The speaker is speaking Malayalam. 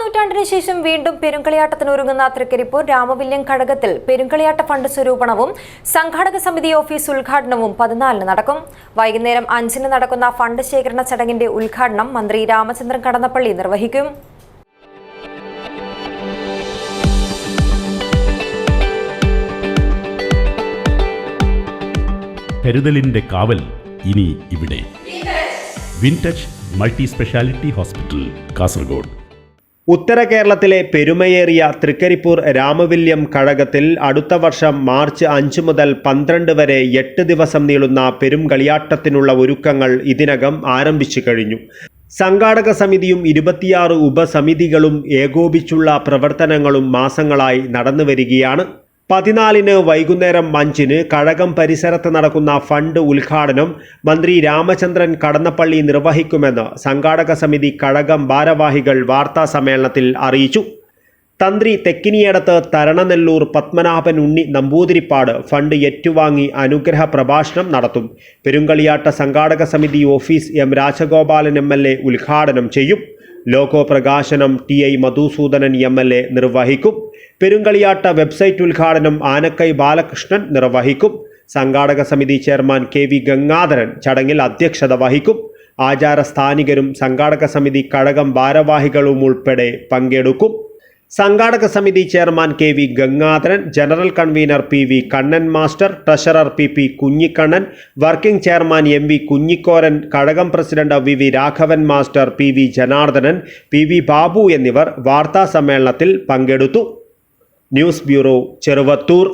നൂറ്റാണ്ടിന് ശേഷം വീണ്ടും പെരുങ്കളിയാട്ടത്തിനൊരുങ്ങുന്ന തൃക്കരിപ്പൂർ രാമവില്യം ഘടകത്തിൽ പെരുങ്കളിയാട്ട ഫണ്ട് സ്വരൂപണവും സംഘാടക സമിതി ഓഫീസ് ഉദ്ഘാടനവും പതിനാലിന് നടക്കും. വൈകുന്നേരം അഞ്ചിന് നടക്കുന്ന ഫണ്ട് ശേഖരണ ചടങ്ങിന്റെ ഉദ്ഘാടനം മന്ത്രി രാമചന്ദ്രൻ കടന്നപ്പള്ളി നിർവഹിക്കും. കരുതലിന്റെ കാവൽ ഇനി ഇവിടെ. Wintouch multi speciality hospital Kasaragod. ഉത്തര കേരളത്തിലെ പെരുമയേറിയ തൃക്കരിപ്പൂർ രാമവില്യം കഴകത്തിൽ അടുത്ത വർഷം മാർച്ച് അഞ്ച് മുതൽ പന്ത്രണ്ട് വരെ എട്ട് ദിവസം നീളുന്ന പെരുംകളിയാട്ടത്തിനുള്ള ഒരുക്കങ്ങൾ ഇതിനകം ആരംഭിച്ചു കഴിഞ്ഞു. സംഘാടക സമിതിയും ഇരുപത്തിയാറ് ഉപസമിതികളും ഏകോപിച്ചുള്ള പ്രവർത്തനങ്ങളും മാസങ്ങളായി നടന്നു വരികയാണ് പതിനാലിന് വൈകുന്നേരം അഞ്ചിന് കഴകം പരിസരത്ത് നടക്കുന്ന ഫണ്ട് ഉദ്ഘാടനം മന്ത്രി രാമചന്ദ്രൻ കടന്നപ്പള്ളി നിർവഹിക്കുമെന്ന് സംഘാടക സമിതി കഴകം ഭാരവാഹികൾ വാർത്താ സമ്മേളനത്തിൽ അറിയിച്ചു. തന്ത്രി തെക്കിനിയടത്ത് തരണനെല്ലൂർ പത്മനാഭൻ ഉണ്ണി നമ്പൂതിരിപ്പാട് ഫണ്ട് ഏറ്റുവാങ്ങി അനുഗ്രഹ പ്രഭാഷണം നടത്തും. പെരുങ്കളിയാട്ട സംഘാടക സമിതി ഓഫീസ് എം രാജഗോപാലൻ എം ഉദ്ഘാടനം ചെയ്യും. ലോഗോ പ്രകാശനം T I Madhusoodanan M L A നിർവഹിക്കും. പെരുങ്കളിയാട്ട വെബ്സൈറ്റ് ഉദ്ഘാടനം ആനക്കൈ ബാലകൃഷ്ണൻ നിർവഹിക്കും. സംഘാടക സമിതി ചെയർമാൻ കെ വി ഗംഗാധരൻ ചടങ്ങിൽ അധ്യക്ഷത വഹിക്കും. ആചാര സ്ഥാനികരും സംഘാടക സമിതി കഴകം ഭാരവാഹികളും ഉൾപ്പെടെ പങ്കെടുക്കും. സംഘാടക സമിതി chairman K V Gangadharan general convener P V Kannan master treasurer P P Kunhikannan working chairman M V Kunhikoran Kazhagam president V V Raghavan master P V Janardhanan P V Babu എന്നിവർ വാർത്താ സമ്മേളനത്തിൽ പങ്കെടുത്തു. News bureau Cheruvathur.